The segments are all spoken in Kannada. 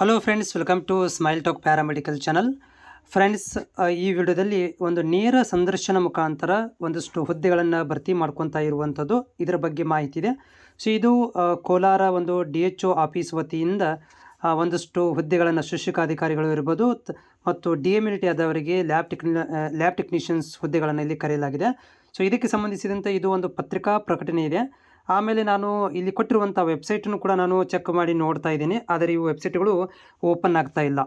Hello friends welcome to smile talk paramedical channel friends ಈ ವಿಡಿಯೋದಲ್ಲಿ ಒಂದು ನೇರ ಸಂದರ್ಶನ ಮುಖಾಂತರ ಒಂದಷ್ಟು ಹುದ್ದೆಗಳನ್ನು ಭರ್ತಿ ಮಾಡ್ಕೊತಾ ಇರುವಂಥದ್ದು ಇದರ ಬಗ್ಗೆ ಮಾಹಿತಿ ಇದೆ. ಸೊ ಇದು ಕೋಲಾರ ಒಂದು ಡಿ ಎಚ್ ಒ ಆಫೀಸ್ ವತಿಯಿಂದ ಒಂದಷ್ಟು ಹುದ್ದೆಗಳನ್ನು ಶಿಕ್ಷಕಾಧಿಕಾರಿಗಳು ಇರ್ಬೋದು ಮತ್ತು ಡಿ ಎಂ ಎಲ್ ಟಿ ಆದವರಿಗೆ ಲ್ಯಾಬ್ ಟೆಕ್ನಿ ಲ್ಯಾಬ್ ಟೆಕ್ನಿಷಿಯನ್ಸ್ ಹುದ್ದೆಗಳನ್ನು ಇಲ್ಲಿ ಕರೆಯಲಾಗಿದೆ. ಸೊ ಇದಕ್ಕೆ ಸಂಬಂಧಿಸಿದಂತೆ ಇದು ಒಂದು ಪತ್ರಿಕಾ ಪ್ರಕಟಣೆ ಇದೆ. ಆಮೇಲೆ ನಾನು ಇಲ್ಲಿ ಕೊಟ್ಟಿರುವಂಥ ವೆಬ್ಸೈಟನ್ನು ಕೂಡ ನಾನು ಚೆಕ್ ಮಾಡಿ ನೋಡ್ತಾ ಇದ್ದೀನಿ. ಆದರೆ ಈ ವೆಬ್ಸೈಟ್ಗಳು ಓಪನ್ ಆಗ್ತಾ ಇಲ್ಲ.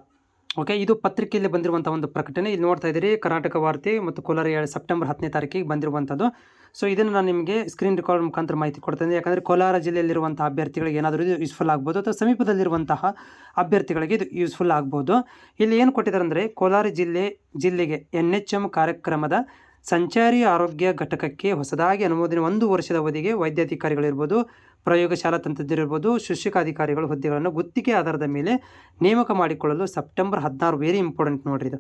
ಓಕೆ, ಇದು ಪತ್ರಿಕೆಯಲ್ಲಿ ಬಂದಿರುವಂಥ ಒಂದು ಪ್ರಕಟಣೆ. ಇಲ್ಲಿ ನೋಡ್ತಾ ಇದ್ದೀರಿ, ಕರ್ನಾಟಕ ವಾರ್ತೆ ಮತ್ತು ಕೋಲಾರ ಏಳು ಸೆಪ್ಟೆಂಬರ್ ಹತ್ತನೇ ತಾರೀಕಿಗೆ ಬಂದಿರುವಂಥದ್ದು. ಸೊ ಇದನ್ನು ನಾನು ನಿಮಗೆ ಸ್ಕ್ರೀನ್ ರೆಕಾರ್ಡ್ ಮುಖಾಂತರ ಮಾಹಿತಿ ಕೊಡ್ತೇನೆ ಯಾಕಂದರೆ ಕೋಲಾರ ಜಿಲ್ಲೆಯಲ್ಲಿರುವಂಥ ಅಭ್ಯರ್ಥಿಗಳಿಗೆ ಏನಾದರೂ ಇದು ಯೂಸ್ಫುಲ್ ಆಗ್ಬೋದು ಅಥವಾ ಸಮೀಪದಲ್ಲಿರುವಂತಹ ಅಭ್ಯರ್ಥಿಗಳಿಗೆ ಇದು ಯೂಸ್ಫುಲ್ ಆಗ್ಬೋದು. ಇಲ್ಲಿ ಏನು ಕೊಟ್ಟಿದ್ದಾರೆ ಅಂದರೆ, ಕೋಲಾರ ಜಿಲ್ಲೆ, ಜಿಲ್ಲೆಗೆ ಎನ್ ಕಾರ್ಯಕ್ರಮದ ಸಂಚಾರಿ ಆರೋಗ್ಯ ಘಟಕಕ್ಕೆ ಹೊಸದಾಗಿ ಅನುಮೋದನೆ ಒಂದು ವರ್ಷದ ಅವಧಿಗೆ ವೈದ್ಯಾಧಿಕಾರಿಗಳಿರ್ಬೋದು, ಪ್ರಯೋಗಶಾಲಾ ತಂತ್ರಜ್ಞರಿರ್ಬೋದು ಶಿಕ್ಷಕಾಧಿಕಾರಿಗಳು ಹುದ್ದೆಗಳನ್ನು ಗುತ್ತಿಗೆ ಆಧಾರದ ಮೇಲೆ ನೇಮಕ ಮಾಡಿಕೊಳ್ಳಲು ಸೆಪ್ಟೆಂಬರ್ ಹದಿನಾರು ವೆರಿ ಇಂಪಾರ್ಟೆಂಟ್ ನೋಡ್ರಿ ಇದು.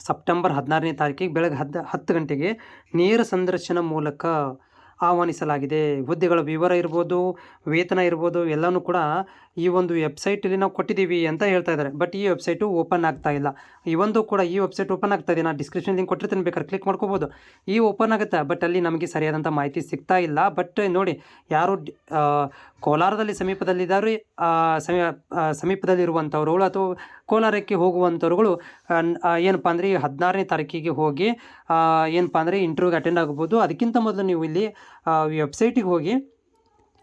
ಸೆಪ್ಟೆಂಬರ್ ಹದಿನಾರನೇ ತಾರೀಕಿಗೆ ಬೆಳಗ್ಗೆ ಹದ್ ಹತ್ತು ಗಂಟೆಗೆ ನೇರ ಸಂದರ್ಶನ ಮೂಲಕ ಆಹ್ವಾನಿಸಲಾಗಿದೆ. ಹುದ್ದೆಗಳ ವಿವರ ಇರ್ಬೋದು, ವೇತನ ಇರ್ಬೋದು, ಎಲ್ಲನೂ ಕೂಡ ಈ ಒಂದು ವೆಬ್ಸೈಟಲ್ಲಿ ನಾವು ಕೊಟ್ಟಿದ್ದೀವಿ ಅಂತ ಹೇಳ್ತಾ ಇದ್ದಾರೆ. ಬಟ್ ಈ ವೆಬ್ಸೈಟು ಓಪನ್ ಆಗ್ತಾ ಇಲ್ಲ. ಈ ಒಂದು ಕೂಡ ಈ ವೆಬ್ಸೈಟ್ ಓಪನ್ ಆಗ್ತಾ ಇದೆ. ನಾನು ಡಿಸ್ಕ್ರಿಪ್ಷನ್ ಲಿಂಕ್ ಕೊಟ್ಟಿರ್ತೀನಿ. ಬೇಕಾದ್ರೆ ಕ್ಲಿಕ್ ಮಾಡ್ಕೋಬೋದು. ಈ ಓಪನ್ ಆಗುತ್ತೆ. ಬಟ್ ಅಲ್ಲಿ ನಮಗೆ ಸರಿಯಾದಂಥ ಮಾಹಿತಿ ಸಿಗ್ತಾ ಇಲ್ಲ. ಬಟ್ ನೋಡಿ, ಯಾರು ಕೋಲಾರದಲ್ಲಿ ಸಮೀಪದಲ್ಲಿದ್ದಾರೆ ಸಮೀ ಸಮೀಪದಲ್ಲಿರುವಂಥವ್ರುಗಳು ಅಥವಾ ಕೋಲಾರಕ್ಕೆ ಹೋಗುವಂಥವ್ರುಗಳು ಏನಪ್ಪ ಅಂದರೆ ಈ ಹದಿನಾರನೇ ತಾರೀಕಿಗೆ ಹೋಗಿ ಏನಪ್ಪ ಅಂದರೆ ಇಂಟರ್ವ್ಯೂಗೆ ಅಟೆಂಡ್ ಆಗ್ಬೋದು. ಅದಕ್ಕಿಂತ ಮೊದಲು ನೀವು ಇಲ್ಲಿ ವೆಬ್ಸೈಟಿಗೆ ಹೋಗಿ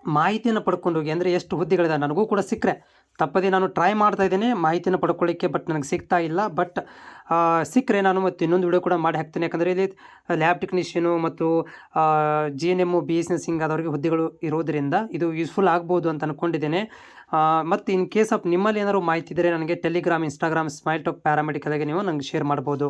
ಮಾಹಿತಿಯನ್ನು ಪಡ್ಕೊಂಡು ಹೋಗಿ, ಅಂದರೆ ಎಷ್ಟು ಹುದ್ದೆಗಳಿದೆ ನನಗೂ ಕೂಡ ಸಿಕ್ಕರೆ. ತಪ್ಪದೇ ನಾನು ಟ್ರೈ ಮಾಡ್ತಾ ಇದ್ದೇನೆ, ಮಾಹಿತಿಯನ್ನು ಪಡ್ಕೊಳ್ಳಿಕ್ಕೆ ಬಟ್ ನನಗೆ ಸಿಗ್ತಾ ಇಲ್ಲ. ಬಟ್ ಸಿಕ್ಕರೆ ನಾನು ಮತ್ತು ಇನ್ನೊಂದು ವಿಡಿಯೋ ಕೂಡ ಮಾಡಿ ಹಾಕ್ತೀನಿ. ಯಾಕಂದರೆ ಇಲ್ಲಿ ಲ್ಯಾಬ್ ಟೆಕ್ನಿಷಿಯನು ಮತ್ತು G N M B S nursing ಆದವರಿಗೆ ಹುದ್ದೆಗಳು ಇರೋದರಿಂದ ಇದು ಯೂಸ್ಫುಲ್ ಆಗ್ಬೋದು ಅಂತ ಅಂದ್ಕೊಂಡಿದ್ದೇನೆ ಮತ್ತು ಇನ್ ಕೇಸ್ ಆಫ್ ನಿಮ್ಮಲ್ಲಿ ಏನಾದರೂ ಮಾಹಿತಿ ಇದ್ದರೆ ನನಗೆ ಟೆಲಿಗ್ರಾಮ್ ಇನ್ಸ್ಟಾಗ್ರಾಮ್ ಸ್ಮೈಲ್ ಟಾಕ್ ಪ್ಯಾರಾಮೆಡಿಕಲ್ಗೆ ನೀವು ನನಗೆ ಶೇರ್ ಮಾಡ್ಬೋದು.